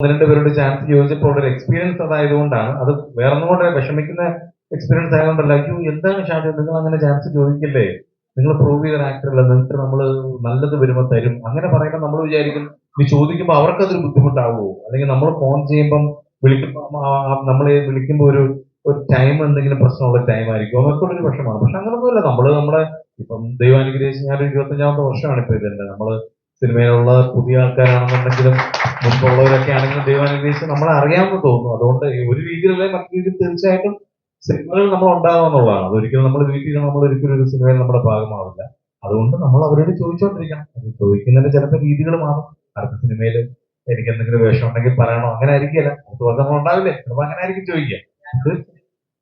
ഒന്ന് രണ്ട് പേരോട് ചാൻസ് ചോദിച്ചപ്പോൾ ഒരു എക്സ്പീരിയൻസ് അതായതുകൊണ്ടാണ്. അത് വേറെ കൊണ്ട് വിഷമിക്കുന്ന എക്സ്പീരിയൻസ് ആയതുകൊണ്ടല്ല. അയ്യോ എന്താണ് ഷാജി? നിങ്ങൾ അങ്ങനെ ചാൻസ് ചോദിക്കില്ലേ? നിങ്ങൾ പ്രൂവ് ചെയ്ത ആക്ടർ അല്ല. നിങ്ങൾക്ക് നമ്മൾ നല്ലത് വരുമ്പോൾ തരും. അങ്ങനെ പറയുമ്പോൾ നമ്മൾ വിചാരിക്കും ഇത് ചോദിക്കുമ്പോൾ അവർക്കതൊരു ബുദ്ധിമുട്ടാവുമോ അല്ലെങ്കിൽ നമ്മൾ ഫോൺ ചെയ്യുമ്പം വിളിക്കുമ്പോൾ നമ്മളെ വിളിക്കുമ്പോൾ ഒരു ഒരു ടൈം എന്തെങ്കിലും പ്രശ്നമുള്ള ടൈം ആയിരിക്കും. അതൊക്കെ ഒരു പ്രശ്നമാണ് പക്ഷെ അങ്ങനൊന്നുമില്ല. നമ്മൾ നമ്മുടെ ഇപ്പം ദൈവാനുഗ്രഹിച്ച് ഞാൻ ഇരുപത്തഞ്ചാമത്തെ വർഷമാണ് ഇപ്പൊ ഇതിന്റെ നമ്മൾ സിനിമയിലുള്ള പുതിയ ആൾക്കാരാണെന്നുണ്ടെങ്കിലും മുമ്പുള്ളവരൊക്കെ ആണെങ്കിലും ദൈവം അനുഗ്രഹിച്ച് നമ്മളെ അറിയാമെന്ന് തോന്നുന്നു. അതുകൊണ്ട് ഒരു രീതിയിലുള്ള മറ്റു രീതിയിൽ തീർച്ചയായിട്ടും സിനിമകൾ നമ്മൾ ഉണ്ടാകുമെന്നുള്ളതാണ് അതൊരിക്കലും നമ്മൾ വീട്ടിൽ നമ്മൾ ഒരിക്കലും ഒരു സിനിമയിൽ നമ്മുടെ ഭാഗമാവില്ല. അതുകൊണ്ട് നമ്മൾ അവരോട് ചോദിച്ചുകൊണ്ടിരിക്കണം അത് ചോദിക്കുന്നതിന്റെ ചിലപ്പോൾ രീതികൾ മാറും. അടുത്ത സിനിമയിൽ എനിക്ക് എന്തെങ്കിലും വേഷം ഉണ്ടെങ്കിൽ പറയണോ? അങ്ങനെ ആയിരിക്കില്ല. അടുത്ത പോലെ നമ്മൾ ഉണ്ടാവില്ലേ? ചിലപ്പോൾ അങ്ങനെ ആയിരിക്കും ചോദിക്കുക.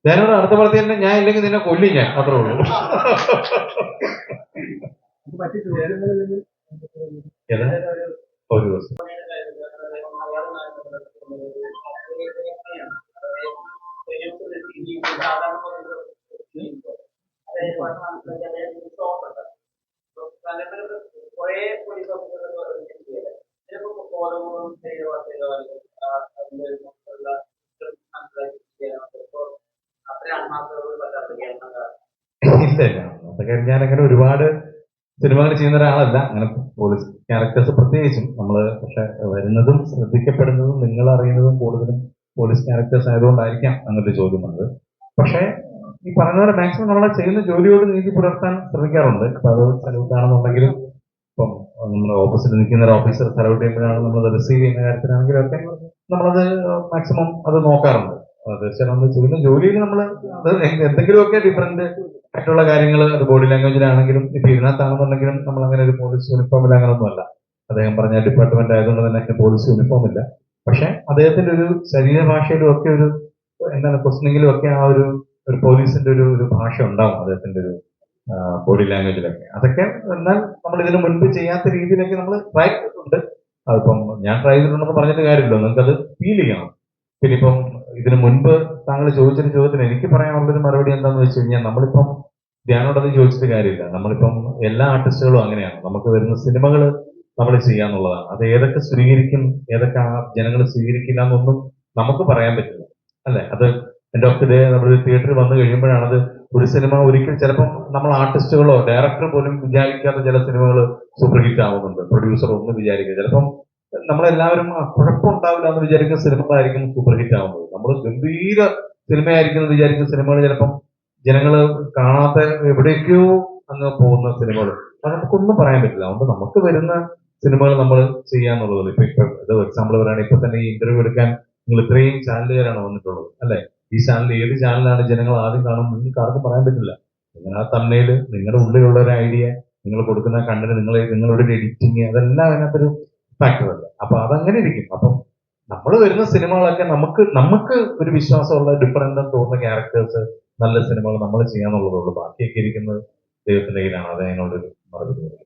ഞാനോട് അടുത്ത പടത്തിൽ തന്നെ ഞാൻ ഇല്ലെങ്കിൽ നിന്നെ കൊല്ലി ഞാൻ. അത്രേ ഉള്ളൂ. ഒരു ദിവസം. ഇല്ല അതൊക്കെ ഞാൻ അങ്ങനെ ഒരുപാട് സിനിമകൾ ചെയ്യുന്ന ഒരാളല്ല. അങ്ങനെ പോലീസ് ക്യാരക്ടേഴ്സ് പ്രത്യേകിച്ചും നമ്മൾ പക്ഷെ വരുന്നതും ശ്രദ്ധിക്കപ്പെടുന്നതും നിങ്ങൾ അറിയുന്നതും കൂടുതലും പോലീസ് ക്യാരക്ടേഴ്സ് ആയതുകൊണ്ടായിരിക്കാം അങ്ങനത്തെ ചോദ്യം വന്നത്. പക്ഷേ ഈ പറഞ്ഞ പോലെ മാക്സിമം നമ്മളെ ചെയ്യുന്ന ജോലിയോട് നീതി പുലർത്താൻ ശ്രമിക്കാറുണ്ട്. അപ്പൊ അത് സല്യൂട്ടാണെന്നുണ്ടെങ്കിലും ഇപ്പം നമ്മുടെ ഓപ്പോസിറ്റ് നിൽക്കുന്ന ഒരു ഓഫീസർ സല്യൂട്ട് ചെയ്യുമ്പോഴാണ് റിസീവ് ചെയ്യുന്ന കാര്യത്തിലാണെങ്കിലും ഒക്കെ നമ്മളത് മാക്സിമം അത് നോക്കാറുണ്ട്. തീർച്ചയായിട്ടും തീർച്ചയായും നമ്മൾ ചെയ്യുന്ന ജോലിയിൽ നമ്മൾ അത് എന്തെങ്കിലുമൊക്കെ ഡിഫറെന്റ് മറ്റുള്ള കാര്യങ്ങൾ അത് ബോഡി ലാംഗ്വേജിലാണെങ്കിലും ഇപ്പൊ ഇതിനകത്താണെന്നുണ്ടെങ്കിലും നമ്മൾ അങ്ങനെ ഒരു പോലീസ് യൂണിഫോമിൽ അങ്ങനൊന്നും അല്ല അദ്ദേഹം പറഞ്ഞ ഡിപ്പാർട്ട്മെന്റ് ആയതുകൊണ്ട് തന്നെ അതിന് പോലീസ് യൂണിഫോം ഇല്ല. പക്ഷെ അദ്ദേഹത്തിന്റെ ഒരു ശരീരഭാഷയിലും ഒക്കെ ഒരു എന്താണ് ക്വസ്റ്റനിങ്ങിലും ഒക്കെ ആ ഒരു ഒരു പോലീസിന്റെ ഒരു ഒരു ഭാഷ ഉണ്ടാവും അദ്ദേഹത്തിന്റെ ഒരു ബോഡി ലാംഗ്വേജിലൊക്കെ അതൊക്കെ എന്നാൽ നമ്മൾ ഇതിനു മുൻപ് ചെയ്യാത്ത രീതിയിലൊക്കെ നമ്മൾ ട്രൈ ചെയ്തിട്ടുണ്ട്. അതിപ്പം ഞാൻ ട്രൈ ചെയ്തിട്ടുണ്ടെന്ന് പറഞ്ഞിട്ട് കാര്യമില്ല. നിങ്ങൾക്ക് ഫീൽ ചെയ്യണം. പിന്നെ ഇപ്പം ഇതിനു മുൻപ് താങ്കൾ ചോദിച്ചൊരു ചോദ്യത്തിന് എനിക്ക് പറയാനുള്ളൊരു മറുപടി എന്താണെന്ന് വെച്ച് കഴിഞ്ഞാൽ നമ്മളിപ്പം ധ്യാനോടത് ചോദിച്ചിട്ട് കാര്യമില്ല. നമ്മളിപ്പം എല്ലാ ആർട്ടിസ്റ്റുകളും അങ്ങനെയാണ്. നമുക്ക് വരുന്ന സിനിമകൾ നമ്മൾ ചെയ്യാന്നുള്ളതാണ്. അത് ഏതൊക്കെ സ്വീകരിക്കും ഏതൊക്കെ ആ ജനങ്ങൾ സ്വീകരിക്കില്ല എന്നൊന്നും നമുക്ക് പറയാൻ പറ്റില്ല. അല്ലെ? അത് എന്റെ ഒക്കെ നമ്മൾ തിയേറ്ററിൽ വന്നു കഴിയുമ്പോഴാണത് ഒരു സിനിമ ഒരിക്കൽ ചിലപ്പം നമ്മൾ ആർട്ടിസ്റ്റുകളോ ഡയറക്ടർ പോലും വിചാരിക്കാത്ത ചില സിനിമകൾ സൂപ്പർ ഹിറ്റ് ആവുന്നുണ്ട്. പ്രൊഡ്യൂസർ ഒന്നും വിചാരിക്കുക ചിലപ്പം നമ്മളെല്ലാവരും കുഴപ്പമുണ്ടാവില്ല എന്ന് വിചാരിക്കുന്ന സിനിമകളായിരിക്കും സൂപ്പർ ഹിറ്റ് ആവുന്നത്. നമ്മൾ ഗംഭീര സിനിമയായിരിക്കും എന്ന് വിചാരിക്കുന്ന സിനിമകൾ ചിലപ്പം ജനങ്ങൾ കാണാത്ത എവിടേക്കോ അങ്ങ് പോകുന്ന സിനിമകൾ അത് നമുക്കൊന്നും പറയാൻ പറ്റില്ല. അതുകൊണ്ട് നമുക്ക് വരുന്ന സിനിമകൾ നമ്മൾ ചെയ്യാന്നുള്ളത് ഇപ്പൊ ഇപ്പൊ ഇത് എക്സാമ്പിൾ പറയുകയാണെങ്കിൽ ഇപ്പൊ തന്നെ ഈ ഇന്റർവ്യൂ എടുക്കാൻ നിങ്ങൾ ഇത്രയും ചാനലുകാരാണ് വന്നിട്ടുള്ളത്. അല്ലെ? ഈ ചാനൽ ഏത് ചാനലാണ് ജനങ്ങൾ ആദ്യം കാണും നിങ്ങൾക്ക് ആർക്കും പറയാൻ പറ്റില്ല. നിങ്ങൾ ആ നിങ്ങളുടെ ഉള്ളിലുള്ള ഒരു ഐഡിയ നിങ്ങൾ കൊടുക്കുന്ന കണ്ടന്റ് നിങ്ങൾ നിങ്ങളുടെ ഒരു എഡിറ്റിങ് അതെല്ലാം അതിനകത്തൊരു ഫാക്ടർ അല്ല. അപ്പൊ അതങ്ങനെ ഇരിക്കും. അപ്പം നമ്മൾ വരുന്ന സിനിമകളൊക്കെ നമുക്ക് നമുക്ക് ഒരു വിശ്വാസമുള്ള ഡിഫറെന്റ് തോന്നുന്ന ക്യാരക്ടേഴ്സ് നല്ല സിനിമകൾ നമ്മൾ ചെയ്യാന്നുള്ളതുള്ളൂ ബാക്കിയൊക്കെ ഇരിക്കുന്നത് ദൈവത്തിന്റെ കയ്യിലാണ്. അത് മറുപടി.